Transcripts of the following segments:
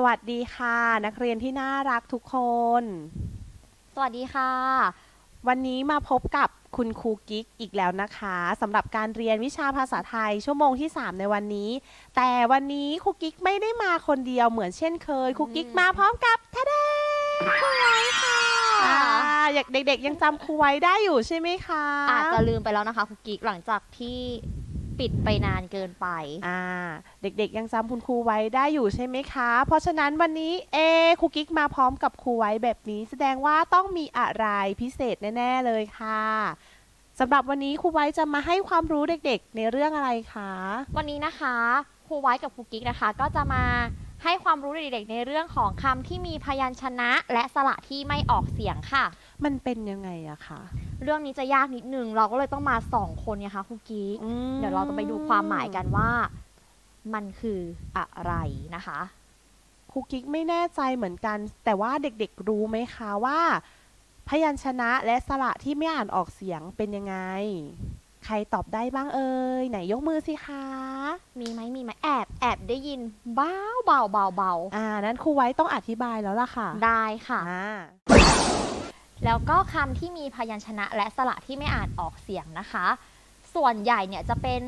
สวัสดีค่ะ นักเรียนที่น่ารักทุกคน สวัสดีค่ะ วันนี้มาพบกับคุณครูกิ๊กอีกแล้วนะคะสำหรับการเรียนวิชาภาษาไทยชั่วโมงที่ 3 ในวันนี้ แต่วันนี้ครูกิ๊กไม่ได้มาคนเดียวเหมือนเช่นเคยครูกิ๊กมาพร้อมกับทะเดครูไว้ค่ะอ่าอยากเด็กๆ ยังจำครูไว้ได้อยู่ใช่ไหมคะอาจจะลืมไปแล้วนะคะคุกกิ๊กหลังจากที่ ปิดไปนานเกินไป อ่า เด็กๆยังจำคุณครูไว้ได้อยู่ใช่ไหมคะ เพราะฉะนั้นวันนี้เอครูกิ๊กมาพร้อมกับครูไว้แบบนี้ แสดงว่าต้องมีอะไรพิเศษแน่ๆเลยค่ะสำหรับวันนี้ครูไว้จะมาให้ความรู้เด็กๆ ในเรื่องอะไรคะ วันนี้นะคะครูไว้กับครูกิ๊กนะคะ ก็จะมา ให้ความรู้เด็กๆในเรื่องของคำที่มีพยัญชนะ และสระที่ไม่ออกเสียงค่ะ มันเป็นยังไงอะคะ เรื่องนี้จะยากนิดนึง เราก็เลยต้องมาสองคนไงคะครูกิ๊กอืม เดี๋ยวเราจะไปดูความหมายกันว่า มันคืออะไรนะคะ ครูกิ๊กไม่แน่ใจเหมือนกัน แต่ว่าเด็กๆรู้ไหมคะว่า พยัญชนะและสระที่ไม่อ่านออกเสียงเป็นยังไง ใครตอบได้บ้างเอ่ยไหนยกมือสิคะมีไหมมีไหมแอบแอบได้ยินเบาเบาเบาเบาอ่านั้นครูไว้ต้องอธิบายแล้วล่ะค่ะ ได้ค่ะ อ่าแล้วก็คำที่มีพยัญชนะและสระที่ไม่อ่านออกเสียงนะคะ ส่วนใหญ่เนี่ยจะเป็น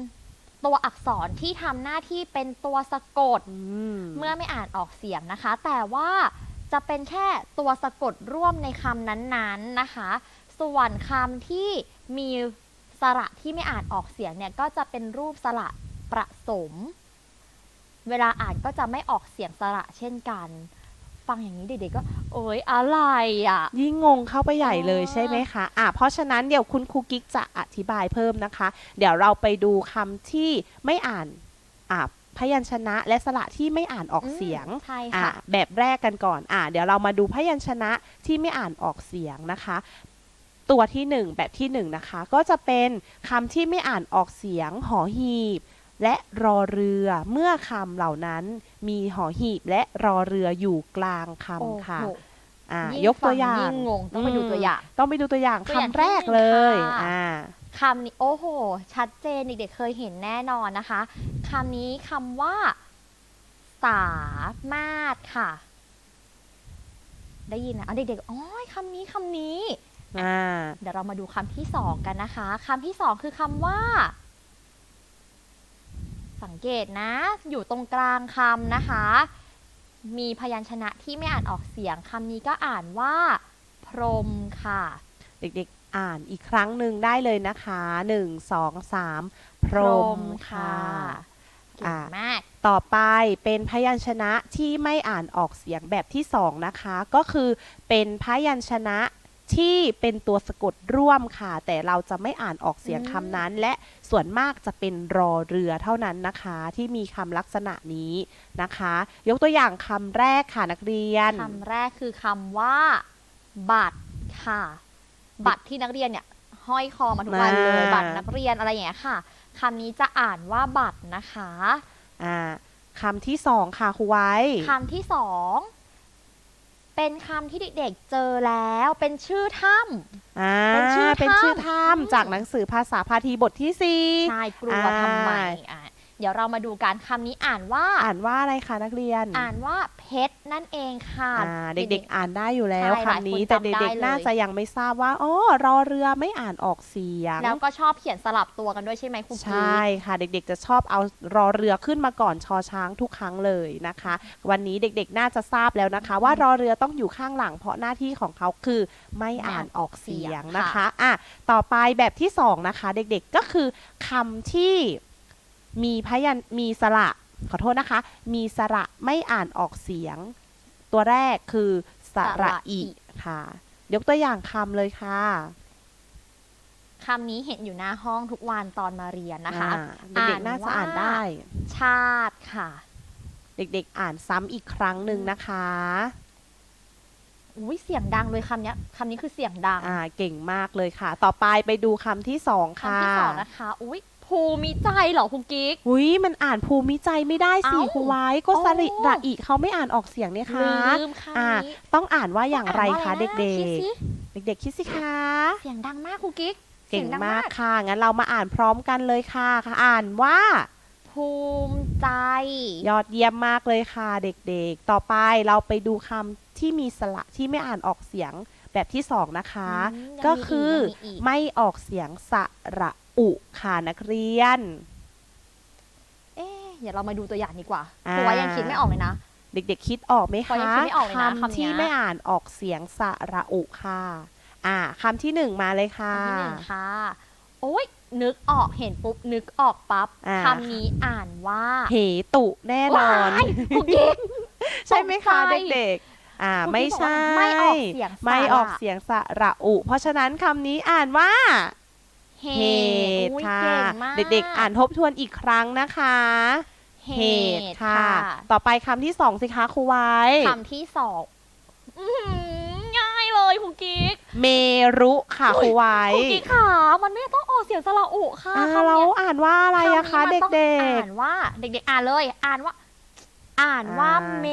ตัวอักษรที่ทำหน้าที่เป็นตัวสะกดอืมเมื่อไม่อ่านออกเสียงนะคะ แต่ว่าจะเป็นแค่ตัวสะกดร่วมในคำนั้นๆนะคะ ส่วนคำที่มี สระที่ไม่อ่านออกเสียงเนี่ยก็จะเป็นรูปสระประสม เวลาอ่านก็จะไม่ออกเสียงสระเช่นกัน ฟังอย่างนี้เด็กๆก็โอ๊ยอะไรอะ ยิ่งงงเข้าไปใหญ่เลยอ๋อใช่ไหมคะอะเพราะฉะนั้นเดี๋ยวคุณครูกิ๊กจะอธิบายเพิ่มนะคะ เดี๋ยวเราไปดูคำที่ไม่อ่านอะพยัญชนะและสระที่ไม่อ่านออกเสียงใช่อะค่ะแบบแรกกันก่อนอะเดี๋ยวเรามาดูพยัญชนะที่ไม่อ่านออกเสียงนะคะ ตัวที่หนึ่งแบบที่หนึ่งนะคะ ก็จะเป็นคำที่ไม่อ่านออกเสียงหอหีบ และรอเรือเมื่อคำเหล่านั้นมีหอหีบและรอเรืออยู่กลางคำค่ะโอ้โหอะยิ่งยกตัวอฟัย่างยิ่งงงต้องไปดูตัวอย่าง ต้องไปดูตัวอย่างตัวอย่างคำแรกที่หนึ่งเลยค่ะ อ่า คำนี้โอ้โห ชัดเจนเด็กๆเคยเห็นแน่นอนนะคะคำนี้คำว่า สามารถค่ะ ได้ยินนะเอาเด็กๆอ๋อคำนี้คำนี้อ่า เดี๋ยวเรามาดูคำที่สองกันนะคะคำที่สองคือคำว่า สังเกตนะ อยู่ตรงกลางคำนะคะ มีพยัญชนะที่ไม่อ่านออกเสียงคำนี้ก็อ่านว่า พรหมค่ะ เด็กๆอ่านอีกครั้งหนึ่งได้เลยนะคะหนึ่งสองสามพรหมค่ะเก่งมากต่อไปเป็นพยัญชนะที่ไม่อ่านออกเสียงแบบที่สองนะคะ ก็คือเป็นพยัญชนะ ที่เป็นตัวสะกดร่วมค่ะ แต่เราจะไม่อ่านออกเสียงอืมคำนั้น และส่วนมากจะเป็นรอเรือเท่านั้นนะคะ ที่มีคำลักษณะนี้นะคะ ยกตัวอย่างคำแรกค่ะนักเรียนคำแรกคือคำว่า บัตรค่ะ บัตรที่นักเรียนเนี่ยห้อยคอมาทุกวันเลยมาบัตรนักเรียนอะไรอย่างเงี้ยค่ะคำนี้จะอ่านว่าบัตรนะคะอ่าคำที่สองค่ะครูไว้คำที่สอง เป็นคำที่เด็กๆเจอแล้ว เป็นชื่อถ้ำอ่าเป็นชื่อถ้ำเป็นชื่อถ้อืมำจากหนังสือภาษาพาทีบทที่สี่ใช่กลัวอ่าทำไมอะเดี๋ยวเรามาดูการคำนี้อ่านว่า อ่านว่าอะไรคะนักเรียน อ่านว่า เพชรนั่นเองค่ะอ่าเด็กๆอ่านได้อยู่แล้วใช่หลายคำนี้คนแต่จำได้เด็กเลยๆน่าจะยังไม่ทราบว่าอ๋อรอเรือไม่อ่านออกเสียง แล้วก็ชอบเขียนสลับตัวกันด้วยใช่ไหมครูใช่ค่ะ เด็กๆจะชอบเอารอเรือขึ้นมาก่อนชอช้างทุกครั้งเลยนะคะ วันนี้เด็กๆน่าจะทราบแล้วนะคะ ว่ารอเรือต้องอยู่ข้างหลัง เพราะหน้าที่ของเขาคือไม่อ่านออกเสียงนะคะอะต่อไปแบบที่สองนะคะ เด็กๆก็คือคำที่มีพยัญมีสระ ขอโทษนะคะ มีสระไม่อ่านออกเสียง ตัวแรกคือสระอีค่ะ ยกตัวอย่างคำเลยค่ะคำนี้เห็นอยู่หน้าห้องทุกวันตอนมาเรียนนะคะอ่าเด็กๆน่าจะอ่านได้ ชาติค่ะ เด็กๆอ่านซ้ำอีกครั้งหนึ่งนะคะอุ้ยเสียงดังเลยคำเนี้ยคำนี้คือเสียงดัง อ่า เก่งมากเลยค่ะ ต่อไปไปดูคำที่สองค่ะคำที่สองนะคะ อุ้ย ภูมิใจเหรอคุณกิ๊กหุยมันอ่านภูมิใจไม่ได้สิเอ้าครูไว้ก็โอ้สริระอีเขาไม่อ่านออกเสียงเนี่ยลืค่ะมลืมคำอ่า นี้ต้องอ่านว่าอย่างไรคะอ่านว่าเด็อกไรนะคิดสิๆเด็กๆคิดสิคะเสียงดังมากคุณกิ๊กเก่งสียดัมากค่ะ งั้นเรามาอ่านพร้อมกันเลยค่ะค่ะ อ่านว่าภูภูมิใจ ยอดเยี่ยมมากเลยค่ะเด็กๆ ต่อไปเราไปดูคำที่มีสระที่ไม่อ่านออกเสียงแบบที่สองนะคะ อืมยังมีก็คืออีกยังมีอีก ไม่ออกเสียงสระ อุค่ะนักเรียน เอ๊ะเดี๋ยวเรามาดูตัวอย่างดีกว่าอ่าครูว่ายังคิดไม่ออกเลยนะ เด็กๆคิดออกไหมพอคะยังคิดไม่ออกเลยนะคำเนี้ย ที่ไม่อ่านออกเสียงสระอุค่ะ อ่าคำที่หนึ่งมาเลยค่ะ คำที่หนึ่งค่ะ โอ้ยนึกออกเห็นปุ๊บ นึกออกปั๊บอ่า คำนี้อ่านว่าเหตุแน่นอน ว้ายครูกิ๊ก ใช่ไหมคะตกใจเด็กๆ อ่าครูไม่กิ๊กบอกใช่ว่าไม่ออกเสียงสระ ไม่ออกเสียงสระอุ เพราะฉะนั้นคำนี้อ่านว่า เหเหตุตุอุ๊ยค่ะ เก่งมาก เด็กๆ อ่านทบทวนอีกครั้งนะคะ เหตุค่ะ ต่อไปคำที่สองสิคะครูไว้ คำที่สองอื้อหือง่ายเลยครูกิ๊กเมรุค่ะครูไว้ครูกิ๊กค่ะมันไม่ต้องออกเสียงสระอุค่ะอ่าคำเราเนี้ยอ่านว่าอะไรอะคะำนี้เด็มันต้องกอ่านว่าเด็ก ๆ อ่านเลย อ่านว่า อ่านว่าอ่า เม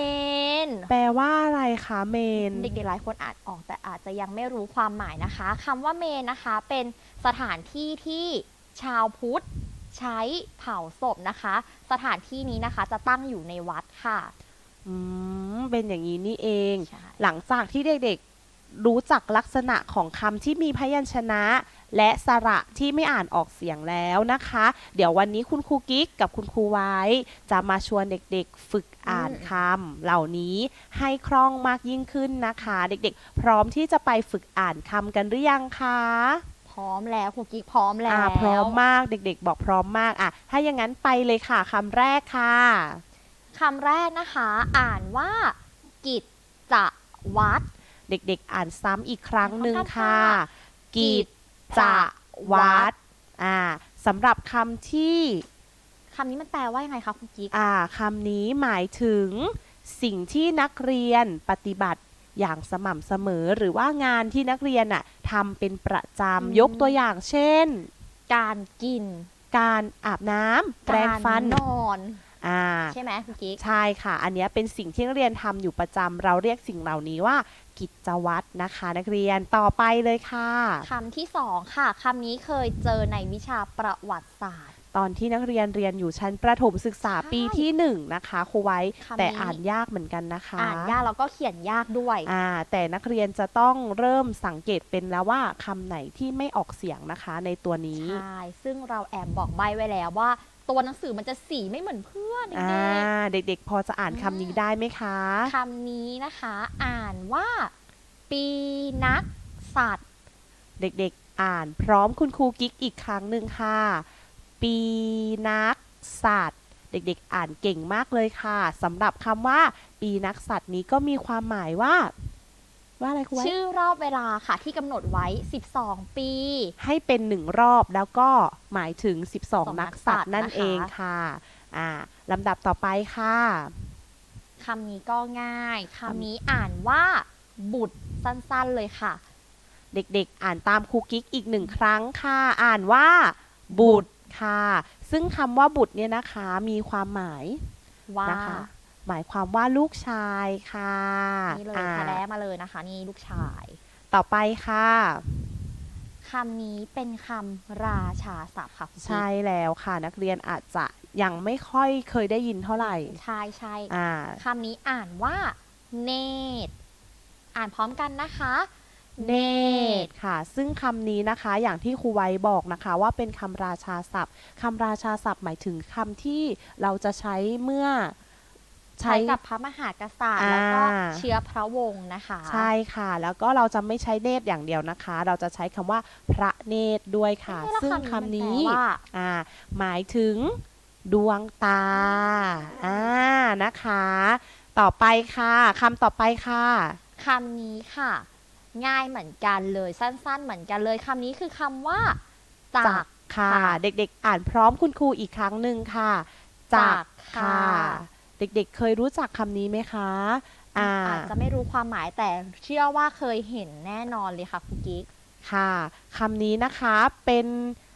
นๆแปลว่าอะไรคะเมน เด็กๆหลายคนอ่านออกแต่อาจจะยังไม่รู้ความหมายนะคะคำว่าเมนนะคะเป็น สถานที่ที่ชาวพุทธใช้เผาศพนะคะ สถานที่นี้นะคะจะตั้งอยู่ในวัดค่ะอืมเป็นอย่างนี้นี่เองใช่หลังจากที่เด็กๆรู้จักลักษณะของคำที่มีพยัญชนะ และสระที่ไม่อ่านออกเสียงแล้วนะคะ เดี๋ยววันนี้คุณครูกิ๊กกับคุณครูไว้ จะมาชวนเด็กๆฝึกอ่านคำเหล่านี้ให้คล่องมากยิ่งขึ้นนะคะ เด็กๆ พร้อมที่จะไปฝึกอ่านคำกันหรือยังคะพ ร้อมแล้วครูกิ๊กพร้อมแล้วอ่าพร้อมมากเด็ก ๆ บอกพร้อมมากอะถ้าอย่างนั้นไปเลยค่ะคำแรกค่ะคำแรกนะคะ อ่านว่า กิจจะวัดเด็กๆ อ่านซ้ำอีกครั้งหนึ่งพร้อมกันค่ะค่ะ กิจจะวัดอ่าสำหรับคำที่คำนี้มันแปลว่ายังไงคะครูกิ๊กอ่าคำนี้หมายถึงสิ่งที่นักเรียนปฏิบัติ อย่างสม่ำเสมอหรือว่างานที่นักเรียนน่ะทำเป็นประจำยกตัวอย่างเช่น การกิน การอาบน้ำแปรงฟันการนอนอ่าใช่ไหมครูกิ๊กใช่ค่ะ อันเนี้ยเป็นสิ่งที่นักเรียนทำอยู่ประจำเราเรียกสิ่งเหล่านี้ว่า กิจวัตรนะคะ นักเรียนต่อไปเลยค่ะคำที่สองค่ะคำนี้เคยเจอในวิชาประวัติศาสตร์ ตอนที่นักเรียนเรียนอยู่ชั้นประถมศึกษาใช่ปีที่หนึ่งนะคะครูไว้ คำนี้แต่อ่านยากเหมือนกันนะคะ อ่านยากแล้วก็เขียนยากด้วย อ่าแต่นักเรียนจะต้องเริ่มสังเกตเป็นแล้วว่าคำไหนที่ไม่ออกเสียงนะคะในตัวนี้ ใช่ ซึ่งเราแอบบอกใบไว้แล้วว่า ตัวหนังสือมันจะสีไม่เหมือนเพื่อนเด็อ่า กเด็กๆ พอจะอ่านคำนี้ได้ไหมคะ ๆคำนี้นะคะ อ่านว่า ปีนักสัตว์ เด็กๆ อ่านพร้อมคุณครูกิ๊กอีกครั้งหนึ่งค่ะ ปีนักสัตว์เด็กๆ อ่านเก่งมากเลยค่ะสำหรับคำว่า ปีนักสัตว์นี้ก็มีความหมายว่า ว่าอะไรครูไว้ชื่อรอบเวลาค่ะที่กำหนดไว้ 12 ปี ให้เป็นหนึ่งรอบแล้วก็หมายถึง 12 นักสัตว์นั่นนะคะเองค่ะอ่าลำดับต่อไปค่ะคำนี้ก็ง่ายคำนี้อ่านว่า บุตรสั้นๆเลยค่ะ เด็กๆ อ่านตามครูกิ๊กอีกหนึ่งครั้งค่ะ อ่านว่า บุตร ค่ะ ซึ่งคำว่าบุตรเนี่ยนะคะมีความหมายว่านะคะหมายความว่าลูกชายค่ะนี่เลยอ่าคะแนมาเลยนะคะ นี่ลูกชาย ต่อไปค่ะคำนี้เป็นคำราชาศัพท์ค่ะคุณกิ๊กใช่แล้วค่ะ นักเรียนอาจจะยังไม่ค่อยเคยได้ยินเท่าไหร่ ใช่ใช่อ่าคำนี้อ่านว่าเนตรอ่านพร้อมกันนะคะ เนตรค่ะ ซึ่งคำนี้นะคะอย่างที่ครูไว้บอกนะคะว่าเป็นคำราชาศัพท์คำราชาศัพท์หมายถึงคำที่เราจะใช้เมื่อใช้กับพระมหากษัตริย์อ่าแล้วก็เชื้อพระวงศ์นะคะ ใช่ค่ะ แล้วก็เราจะไม่ใช้เนตรอย่างเดียวนะคะ เราจะใช้คำว่าพระเนตรด้วยค่ะเอ๊ะแล้วซึ่งคำคำนี้นี้มันแปลว่าอ่าหมายถึงดวงตาอ่านะคะ ต่อไปค่ะคำต่อไปค่ะคำนี้ค่ะ ง่ายเหมือนกันเลยสั้น ๆ เหมือนกันเลยคำนี้คือคำว่าจัจักกค่ะค่ะ เด็กๆ อ่านพร้อมคุณครูอีกครั้งหนึ่งค่ะจักค่ะค่ะ เด็กๆ เคยรู้จักคำนี้ไหมคะอ่าอาจจะไม่รู้ความหมายแต่เชื่อว่าเคยเห็นแน่นอนเลยค่ะคุณกิ๊กค่ะคำนี้นะคะเป็นอ่า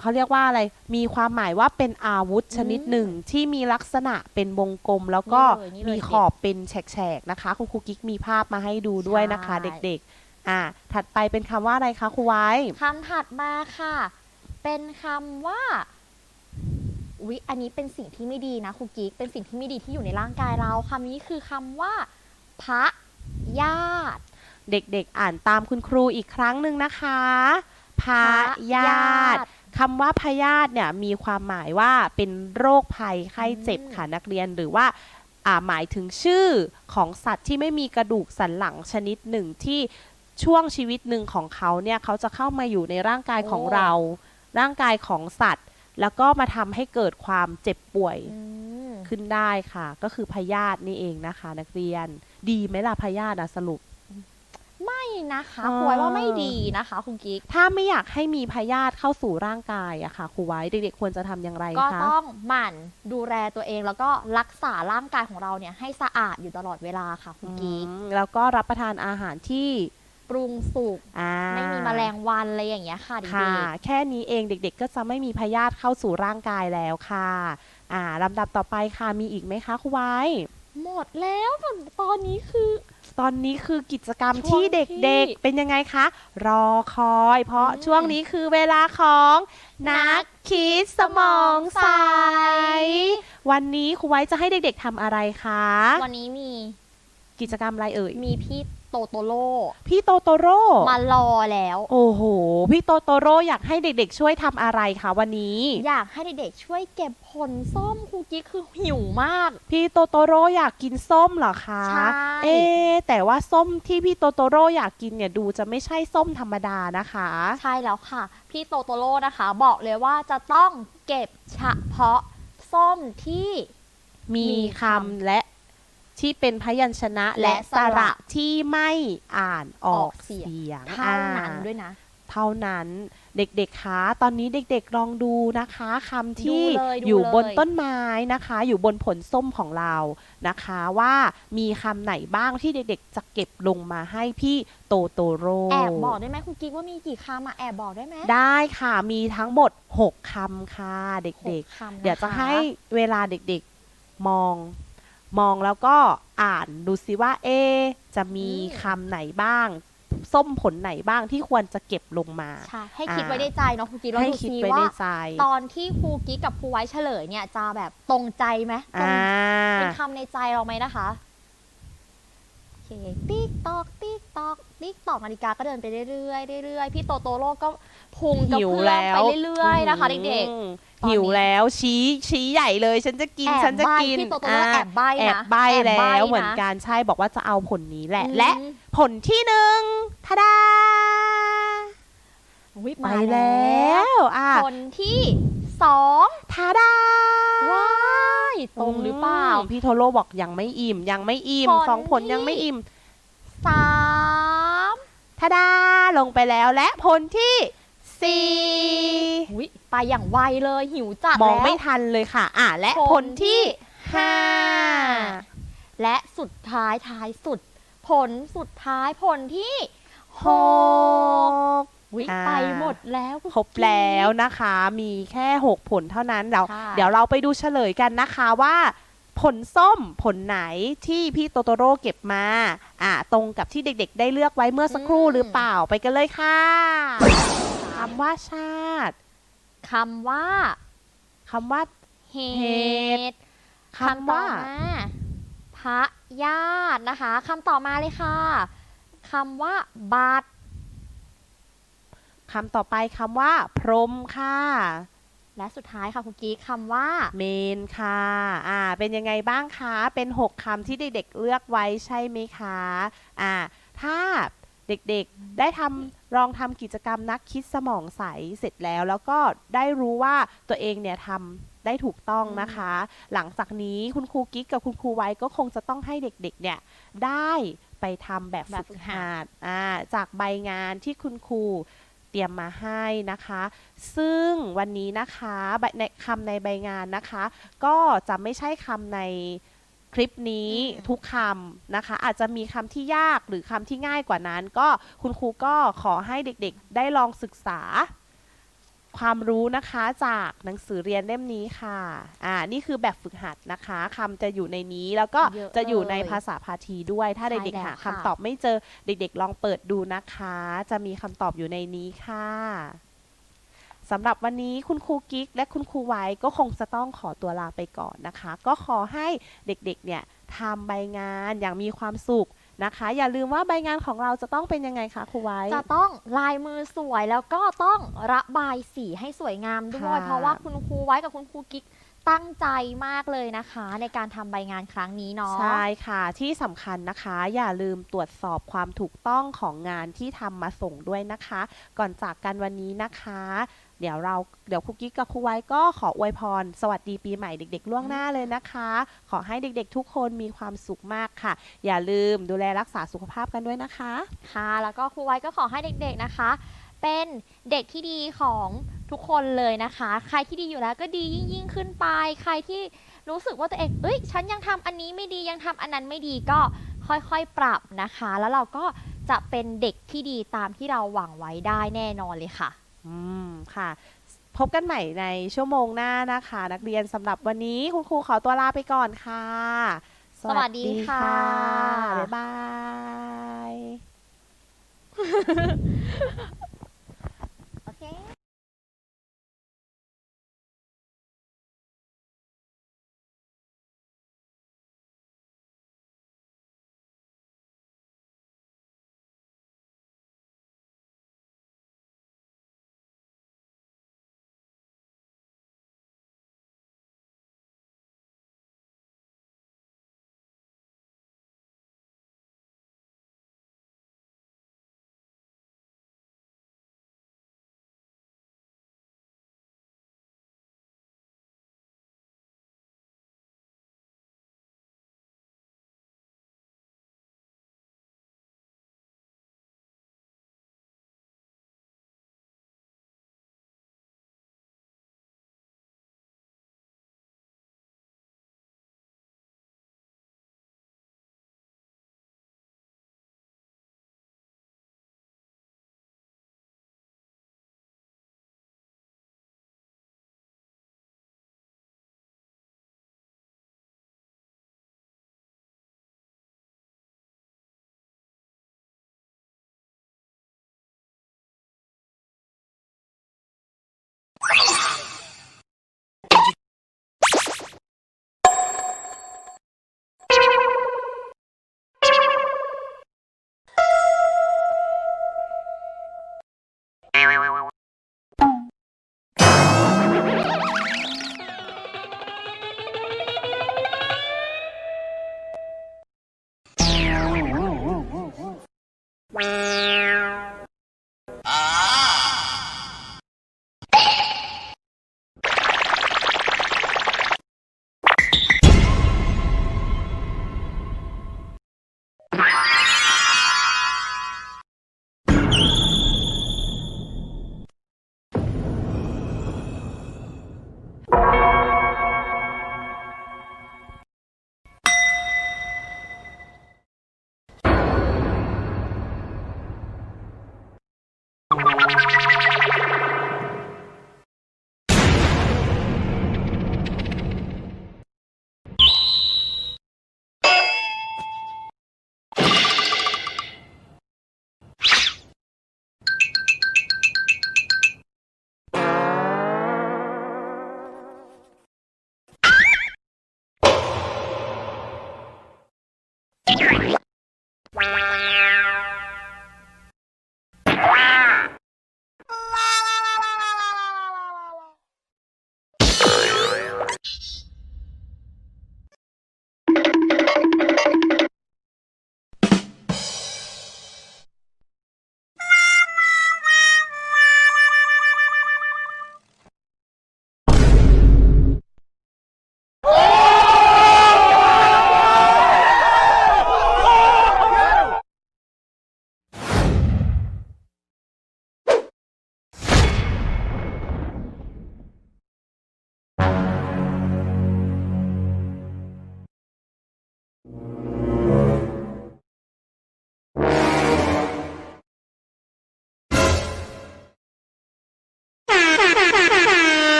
เขาเรียกว่าอะไร มีความหมายว่าเป็นอาวุธชนิดหนึ่งที่มีลักษณะเป็นวงกลม แล้วก็นี่เลยนี่เลยมีขอบเป็นแฉกๆนะคะ คุณครูกิ๊กมีภาพมาให้ดูด้วยนะคะ ใช่ เด็กๆ อ่า ถัดไปเป็นคำว่าอะไรคะครูไว้ คำถัดมาค่ะ เป็นคำว่าออุ๊ยอันนี้เป็นสิ่งที่ไม่ดีนะครูกิ๊กเป็นสิ่งที่ไม่ดีที่อยู่ในร่างกายเราคำนี้คือคำว่า พระญาติ เด็กๆ อ่านตามคุณครูอีกครั้งหนึ่งนะคะพาพยาญาติติ คำว่าพยาธิเนี่ยมีความหมายว่าเป็นโรคภัยไข้เจ็บอืมค่ะนักเรียนหรือว่าอ่าหมายถึงชื่อของสัตว์ที่ไม่มีกระดูกสันหลังชนิดหนึ่งที่ช่วงชีวิตหนึ่งของเขาเนี่ยเขาจะเข้ามาอยู่ในร่างกายของเรา ร่างกายของสัตว์ แล้วก็มาทำให้เกิดความเจ็บป่วยอืมขึ้นได้ค่ะ ก็คือพยาธินี่เองนะคะ นักเรียน ดีไหมล่ะพยาธิอะสรุป ไม่นะคะอ่าครูไว้ว่าไม่ดีนะคะครูกิ๊กถ้าไม่อยากให้มีพยาธิเข้าสู่ร่างกายอะค่ะครูไว้เด็กๆควรจะทำอย่างไรก็คะต้องหมั่นดูแลตัวเองแล้วก็รักษาร่างกายของเราเนี่ยให้สะอาดอยู่ตลอดเวลาค่ะครูกิ๊กอืมแล้วก็รับประทานอาหารที่ปรุงสุกอ่าไม่มีแมลงวันอะไรอย่างเงี้ยค่ะเด็ค่ะกแค่นี้เองเด็ก ๆ ก็จะไม่มีพยาธิเข้าสู่ร่างกายแล้วค่ะอ่าลำดับต่อไปค่ะมีอีกไหมคะครูไว้ๆหมดแล้วตอนนี้คือ ตอนนี้คือกิจกรรมช่วงที่เด็กที่ๆเป็นยังไงคะ รอคอย เพราะอืมช่วงนี้คือเวลาของนักคิดสมองใสวันนี้ครูไว้จะให้เด็กๆทำอะไรคะ วันนี้มี กิจกรรมอะไรเอ่ย มีพี่โตโตโร่พี่โตโตโร่ มารอแล้ว โอ้โห พี่โตโตโร่อยากให้เด็กๆ ช่วยทำอะไรคะวันนี้ อยากให้เด็กๆ ช่วยเก็บผลส้มครูกิ๊กคือหิวมาก พี่โตโตโร่อยากกินส้มเหรอคะ ใช่ เอ๊ะแต่ว่าส้มที่พี่โตโตโร่อยากกินเนี่ยดูจะไม่ใช่ส้มธรรมดานะคะ ใช่แล้วค่ะ พี่โตโตโร่นะคะ บอกเลยว่าจะต้องเก็บเฉพาะส้มที่ มีมีคำคำและ ที่เป็นพยัญชนะและและสสระระที่ไม่อ่านออกออกเสีเสียยงงเท่านั้นอ่ด้วยนะ เท่านั้นเด็กๆคะตอนนี้เด็กๆลองดูนะคะคำที่ดูเลยดูอยู่บนเลยต้นไม้นะคะ อยู่บนผลส้มของเรานะคะว่ามีคำไหนบ้างที่เด็กๆ จะเก็บลงมาให้พี่โตโตโร่แอบบอกได้ไหมครูกิ๊กว่ามีกี่คำอะแอบบอกได้ไหมได้ค่ะมีทั้งหมด 6คำค่ะเด็กหกคำนคๆเดี๋ยวจะให้เวลาเด็กๆมอง มองแล้วก็อ่านดูซิว่าเอะจะมีคำไหนบ้าง ส้มผลไหนบ้างที่ควรจะเก็บลงมา ใช่ ให้คิดอ่าไว้ในใจเนาะครูกิ๊กแล้วให้ดูคิดซิไว้ว่าในใจตอนที่ครูกิ๊กกับครูไว้เฉลยเนี่ยจะแบบตรงใจไหมตรงอ่าเป็นคำในใจเราไหมนะคะโอเคติ๊กตอกติ๊กต อกติ๊กตอกนาฬิกาก็เดินไปเรื่อยๆเรื่อยๆพี่โตโตโร่ก็พุงกระหิวเพื่อมแล้วไปเรื่อยๆนะคะเด็ก อืมตอนนี้ หิวแล้วชี้ชี้ใหญ่เลยฉันจะกินแอบฉันจะใบ้กินพี่โตโตโร่าแอบใบ้นะแอบใบแอบแล้ใบ้วเหมือนนะ กันใช่บอกว่าจะเอาผลนี้แหละ อืม และผลที่หนึ่งทาดาอุ๊ยไปมาแลแล้ววอะคนที่สองทาดา ว้ายตรงหรือเปล่ามพี่โทโร่บอกยังไม่อิ่มยังไม่อิ่มผลสองผลที่ ยังไม่อิ่ม สามทาดาลงไปแล้วและผลที่สี่อุ๊ยไปอย่างไวเลยหิวจัดมองแล้วไม่ทันเลยค่ะ อะ และผลผลที่ที่ห้าและสุดท้ายท้ายสุด ผลสุดท้ายผลที่หหกกอุ๊ยอ่าไปหมดแล้วครบแล้วนะคะ มีแค่ 6 ผลเท่านั้นเราค่ะเดี๋ยวเราไปดูเฉลยกันนะคะว่า ผลส้มผลไหนที่พี่โตโตโร่เก็บมา อ่า ตรงกับที่เด็กๆ ได้เลือกไว้เมื่อสักครู่หรือเปล่าไปกันเลยค่ะคำว่าชาติคำว่าคำว่า เหเหตุคำว่าต่อมาพระญาตินะคะคำต่อมาเลยค่ะคำว่าบาทคำต่อไปคำว่า พรหมค่ะ และสุดท้ายค่ะคุณกิ๊กคำว่า เมนค่ะ อ่า เป็นยังไงบ้างคะ เป็น 6คำที่เด็กๆเลือกไว้ใช่ไหมคะ อ่า ถ้าเด็กๆได้ทำลองทำกิจกรรมนักคิดสมองใสเสร็จแล้ว แล้วก็ได้รู้ว่าตัวเองเนี่ยทำได้ถูกต้องนะคะ หลังจากนี้คุณครูกิ๊กกับคุณครูไว้ก็คงจะต้องให้เด็กๆ เนี่ยได้ไปทำแบบแบบฝึกฝึกหัหัดดอ่าจากใบงานที่คุณครู เตรียมมาให้นะคะ ซึ่งวันนี้นะคะใบในคำในใบงานนะคะ ก็จะไม่ใช่คำในคลิปนี้อืมทุกคำนะคะ อาจจะมีคำที่ยากหรือคำที่ง่ายกว่านั้น ก็คุณครูก็ขอให้เด็กๆ ได้ลองศึกษา ความรู้นะคะจากหนังสือเรียนเล่มนี้ค่ะ อ่า นี่คือแบบฝึกหัดนะคะคำจะอยู่ในนี้แล้วก็เยอะจะอยู่ในเลยภาษาพาทีด้วย ถ้าใช่เด็กๆแล้วหาค่ะ คำตอบไม่เจอเด็กๆ ลองเปิดดูนะคะ จะมีคำตอบอยู่ในนี้ค่ะสำหรับวันนี้คุณครูกิ๊กและคุณครูไว้ก็คงจะต้องขอตัวลาไปก่อนนะคะ ก็ขอให้เด็กๆ เนี่ยทำใบงานอย่างมีความสุข นะคะ อย่าลืมว่าใบงานของเราจะต้องเป็นยังไงคะครูไว้ จะต้องลายมือสวยแล้วก็ต้องระบายสีให้สวยงามด้วย ค่ะ เพราะว่าคุณครูไว้กับคุณครูกิ๊กตั้งใจมากเลยนะคะ ในการทำใบงานครั้งนี้เนาะ ใช่ค่ะที่สำคัญนะคะ อย่าลืมตรวจสอบความถูกต้องของงานที่ทำมาส่งด้วยนะคะ ก่อนจากกันวันนี้นะคะ เดี๋ยวเราเดี๋ยวครูกิ๊กกับครูไว้ก็ขออวยพร สวัสดีปีใหม่เด็ก ๆ ล่วงหน้าเลยนะคะ ขอให้เด็กๆ ทุกคนมีความสุขมากค่ะ อย่าลืมดูแลรักษาสุขภาพกันด้วยนะคะ ค่ะ แล้วก็ครูไว้ก็ขอให้เด็กๆนะคะ เป็นเด็กที่ดีของทุกคนเลยนะคะ ใครที่ดีอยู่แล้วก็ดียิ่งยิ่งๆขึ้นไป ใครที่รู้สึกว่าตัวเอง เอ้ย ฉันยังทำอันนี้ไม่ดี ยังทำอันนั้นไม่ดีก็ค่อยๆ ปรับนะคะ แล้วเราก็จะเป็นเด็กที่ดีตามที่เราหวังไว้ได้แน่นอนเลยค่ะ อืม ค่ะ พบกันใหม่ในชั่วโมงหน้านะคะ นักเรียนสำหรับวันนี้คุณครูขอตัวลาไปก่อนค่ะ สวัสดีค่ะ บ๊ายบาย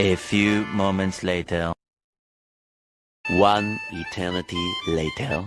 A few moments later. One eternity later.